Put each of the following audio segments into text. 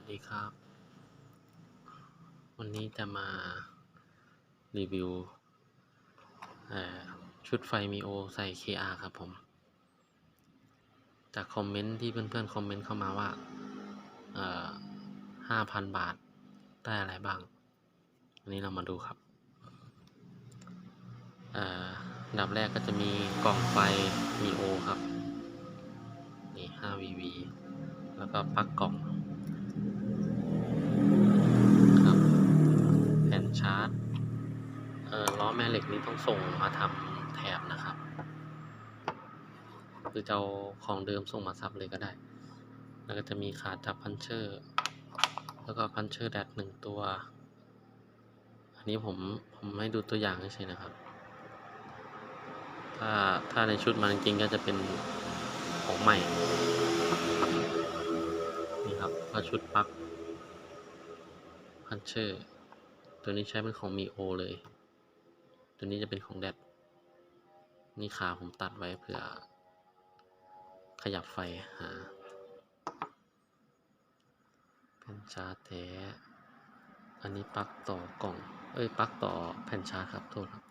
วัสดีครับ วันนี้จะมารีวิวชุดไฟมีโอใส่ KR ครับผม จากคอมเมนต์ที่เพื่อนๆ คอมเมนต์เข้ามาว่าห้าพันบาท ได้อะไรบ้างวันนี้เรามาดูครับอ่ออันดับแรกก็จะมีกล่องไฟมีโอครับ นี่ 5VV แล้วก็ปลั๊กกล่อง ต้องส่งมาทำแถบนะครับหรือจะเอาของเดิมส่งมาซับเลยก็ได้ แล้วก็จะมีขาจับพันเชอร์ แล้วก็พันเชอร์แดดหนึ่งตัว อันนี้ผมผมให้ดูตัวอย่างเฉยๆนะครับ ถ้าถ้าในชุดมันจริงก็จะเป็นของใหม่ นี่ครับก็ชุดปักพันเชอร์ ตัวนี้ใช้เป็นของมีโอเลย ตัวนี้จะเป็นของแดดนี่ขาผมตัดไว้เพื่อ ขยับไฟหา เป็นชาร์จแท้อันนี้ปลั๊กต่อกล่อง เอ้ยปลั๊กต่อแผ่นชาร์จครับโทษครับ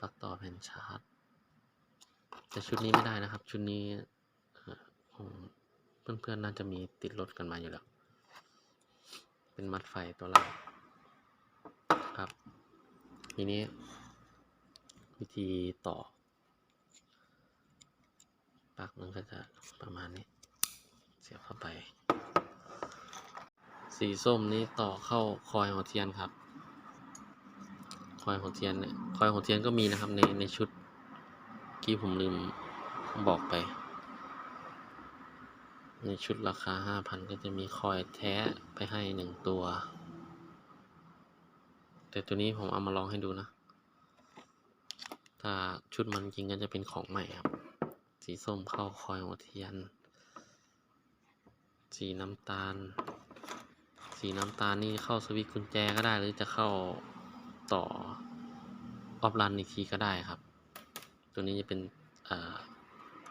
ปลั๊กต่อแผ่นชาร์จแต่ชุดนี้ไม่ได้นะครับ ชุดนี้เอ่อผมเพื่อนๆน่าจะมีติดรถกันมาอยู่แล้ว เป็นมัดไฟตัวล่างครับ ทีนี้ วิธีต่อปลั๊กมันก็จะประมาณนี้ เสียบเข้าไป สีส้มนี้ต่อเข้าคอยหัวเทียนครับ คอยหัวเทียนเนี่ยคอยหัวเทียนก็มีนะครับในในชุดกี้ผมลืมบอกไป ในชุดราคาห้าพันก็จะมีคอยแท้ไปให้หนึ่งตัว แต่ตัวนี้ผมเอามาลองให้ดูนะ ถ้าชุดมันจริงก็จะเป็นของใหม่ครับ สีส้มเข้าคอยหัวเทียน สีน้ำตาล สีน้ำตาลนี่เข้าสวิตช์กุญแจก็ได้หรือจะเข้าต่อออฟรันอีกทีก็ได้ครับ ตัวนี้จะเป็น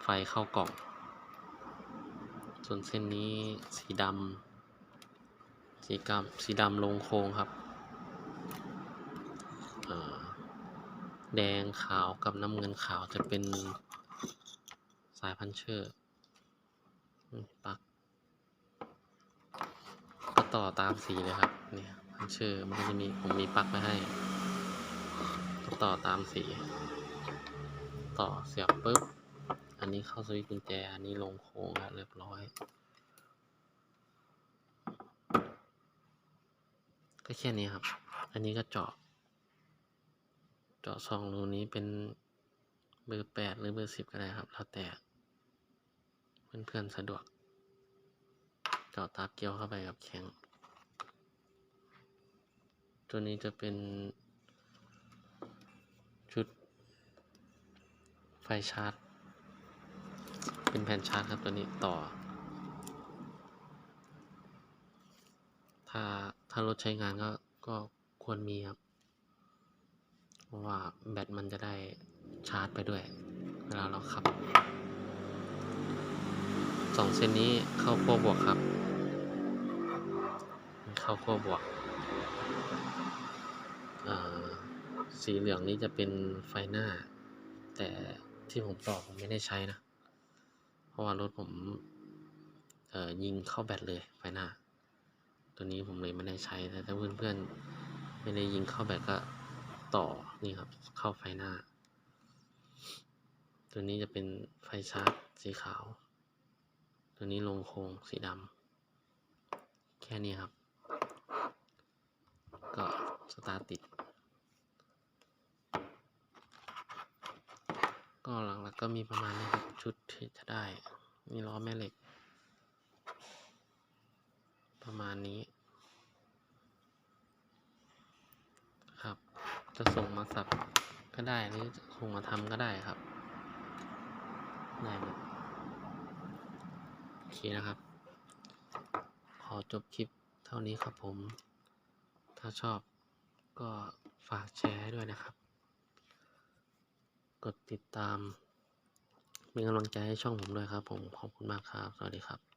ไฟเข้ากล่อง ส่วนเส้นนี้สีดำสีกำสีดำลงโค้งครับเอ่อ แดงขาวกับน้ำเงินขาวจะเป็นสายพันเชอร์อืมปลั๊กก็ต่อตามสีเลยครับเนี่ยพันเชอร์มันก็จะมีผมมีปลั๊กไว้ให้ก็ต่อตามสี ต่อเสียบปุ๊บ อันนี้เข้าสวิตช์กุญแจ อันนี้ลงโค้งแล้วเรียบร้อย ก็แค่นี้ครับ อันนี้ก็เจาะ เจาะซองรูนี้เป็นเบอร์แปดหรือเบอร์สิบก็ได้ครับ แล้วแต่เพื่อนๆสะดวก เจาะตาเกียวเข้าไปกับแข็ง ตัวนี้จะเป็นชุดไฟชาร์จ เป็นแผ่นชาร์จครับตัวนี้ต่อ ถ้าถ้ารถใช้งานก็ก็ควรมีครับ เพราะว่าแบตมันจะได้ชาร์จไปด้วย เวลาเราขับสองเส้นนี้เข้าขั้วบวกครับ เข้าขั้วบวกสีเหลืองนี้จะเป็นไฟหน้า แต่ที่ผมต่อผมไม่ได้ใช้นะ เพราะว่ารถผมยิงเข้าแบตเลยไฟหน้า ตัวนี้ผมเลยไม่ได้ใช้แต่ถ้าเพื่อนๆไม่ได้ยิงเข้าแบตก็ ต่อนี่ครับเข้าไฟหน้า ตัวนี้จะเป็นไฟชาร์จสีขาว ตัวนี้ลงโครงสีดำแค่นี้ครับ ก็สตาร์ติด ก็หลักๆก็มีประมาณนี้ครับชุดที่จะได้มีล้อแม่เหล็ก ประมาณนี้ ครับ จะส่งมาสับก็ได้หรือจะส่งมาทำก็ได้ครับ ได้หมดโอเคนะครับ ขอจบคลิปเท่านี้ครับผม ถ้าชอบก็ฝากแชร์ให้ด้วยนะครับ กดติดตามเป็นกำลังใจให้ช่องผมด้วยครับผม ขอบคุณมากครับ สวัสดีครับ